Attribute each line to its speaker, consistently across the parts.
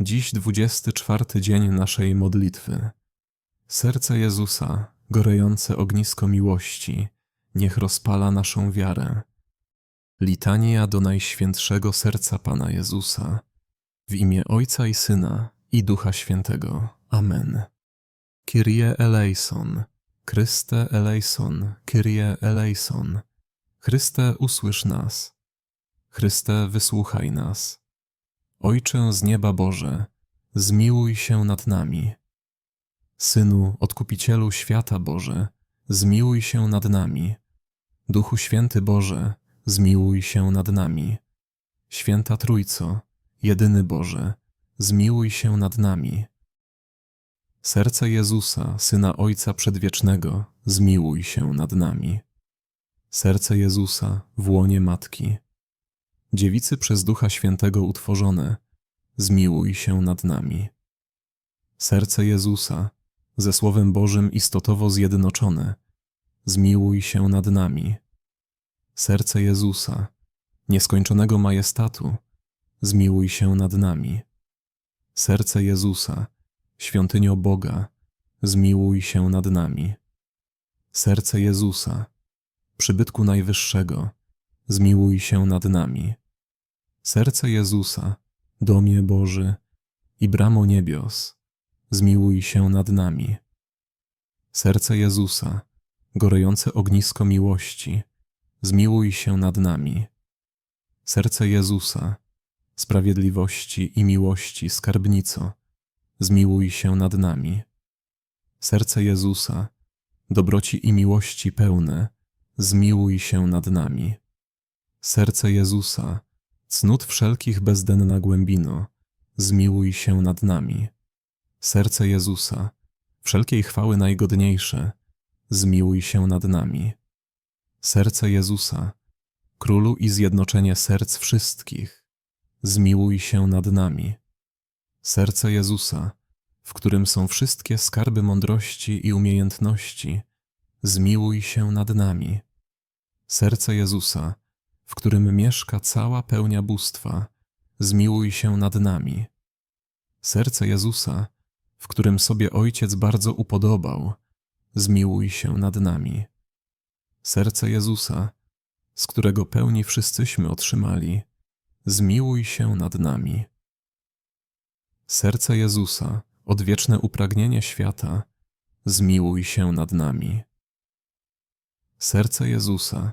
Speaker 1: Dziś dwudziesty czwarty dzień naszej modlitwy. Serce Jezusa, gorejące ognisko miłości, niech rozpala naszą wiarę. Litania do Najświętszego Serca Pana Jezusa, w imię Ojca i Syna i Ducha Świętego. Amen. Kyrie eleison, Chryste eleison, Kyrie eleison. Chryste, usłysz nas. Chryste, wysłuchaj nas. Ojcze z nieba Boże, zmiłuj się nad nami. Synu, Odkupicielu świata Boże, zmiłuj się nad nami. Duchu Święty Boże, zmiłuj się nad nami. Święta Trójco, jedyny Boże, zmiłuj się nad nami. Serce Jezusa, Syna Ojca Przedwiecznego, zmiłuj się nad nami. Serce Jezusa w łonie Matki. Dziewicy przez Ducha Świętego utworzone, zmiłuj się nad nami. Serce Jezusa, ze Słowem Bożym istotowo zjednoczone, zmiłuj się nad nami. Serce Jezusa, nieskończonego majestatu, zmiłuj się nad nami. Serce Jezusa, świątynio Boga, zmiłuj się nad nami. Serce Jezusa, przybytku Najwyższego, zmiłuj się nad nami. Serce Jezusa, domie Boży i bramo niebios, zmiłuj się nad nami. Serce Jezusa, gorejące ognisko miłości, zmiłuj się nad nami. Serce Jezusa, sprawiedliwości i miłości skarbnico, zmiłuj się nad nami. Serce Jezusa, dobroci i miłości pełne, zmiłuj się nad nami. Serce Jezusa, cnót wszelkich bezdenna głębino, zmiłuj się nad nami. Serce Jezusa, wszelkiej chwały najgodniejsze, zmiłuj się nad nami. Serce Jezusa, Królu i zjednoczenie serc wszystkich, zmiłuj się nad nami. Serce Jezusa, w którym są wszystkie skarby mądrości i umiejętności, zmiłuj się nad nami. Serce Jezusa, w którym mieszka cała pełnia bóstwa, zmiłuj się nad nami. Serce Jezusa, w którym sobie Ojciec bardzo upodobał, zmiłuj się nad nami. Serce Jezusa, z którego pełni wszyscyśmy otrzymali, zmiłuj się nad nami. Serce Jezusa, odwieczne upragnienie świata, zmiłuj się nad nami. Serce Jezusa,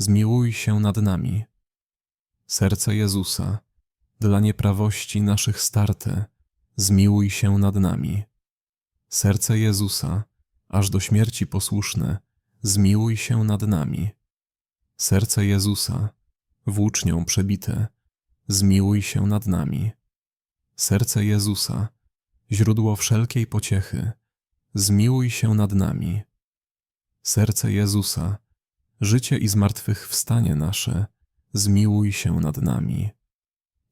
Speaker 1: zmiłuj się nad nami. Serce Jezusa, dla nieprawości naszych starte, zmiłuj się nad nami. Serce Jezusa, aż do śmierci posłuszne, zmiłuj się nad nami. Serce Jezusa, włócznią przebite, zmiłuj się nad nami. Serce Jezusa, źródło wszelkiej pociechy, zmiłuj się nad nami. Serce Jezusa, życie i zmartwychwstanie nasze, zmiłuj się nad nami.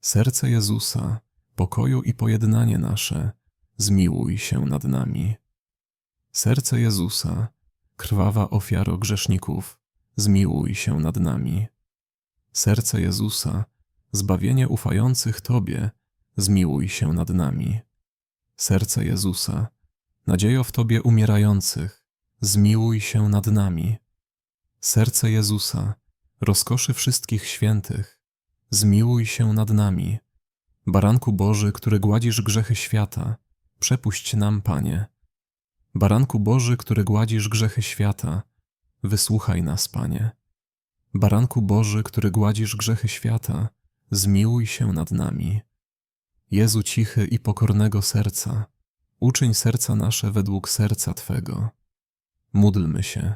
Speaker 1: Serce Jezusa, pokoju i pojednanie nasze, zmiłuj się nad nami. Serce Jezusa, krwawa ofiaro grzeszników, zmiłuj się nad nami. Serce Jezusa, zbawienie ufających Tobie, zmiłuj się nad nami. Serce Jezusa, nadziejo w Tobie umierających, zmiłuj się nad nami. Serce Jezusa, rozkoszy wszystkich świętych, zmiłuj się nad nami. Baranku Boży, który gładzisz grzechy świata, przepuść nam, Panie. Baranku Boży, który gładzisz grzechy świata, wysłuchaj nas, Panie. Baranku Boży, który gładzisz grzechy świata, zmiłuj się nad nami. Jezu cichy i pokornego serca, uczyń serca nasze według serca Twego. Módlmy się,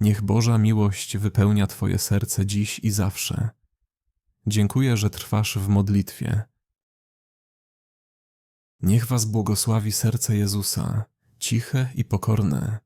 Speaker 1: Niech Boża miłość wypełnia Twoje serce dziś i zawsze. Dziękuję, że trwasz w modlitwie. Niech Was błogosławi serce Jezusa, ciche i pokorne,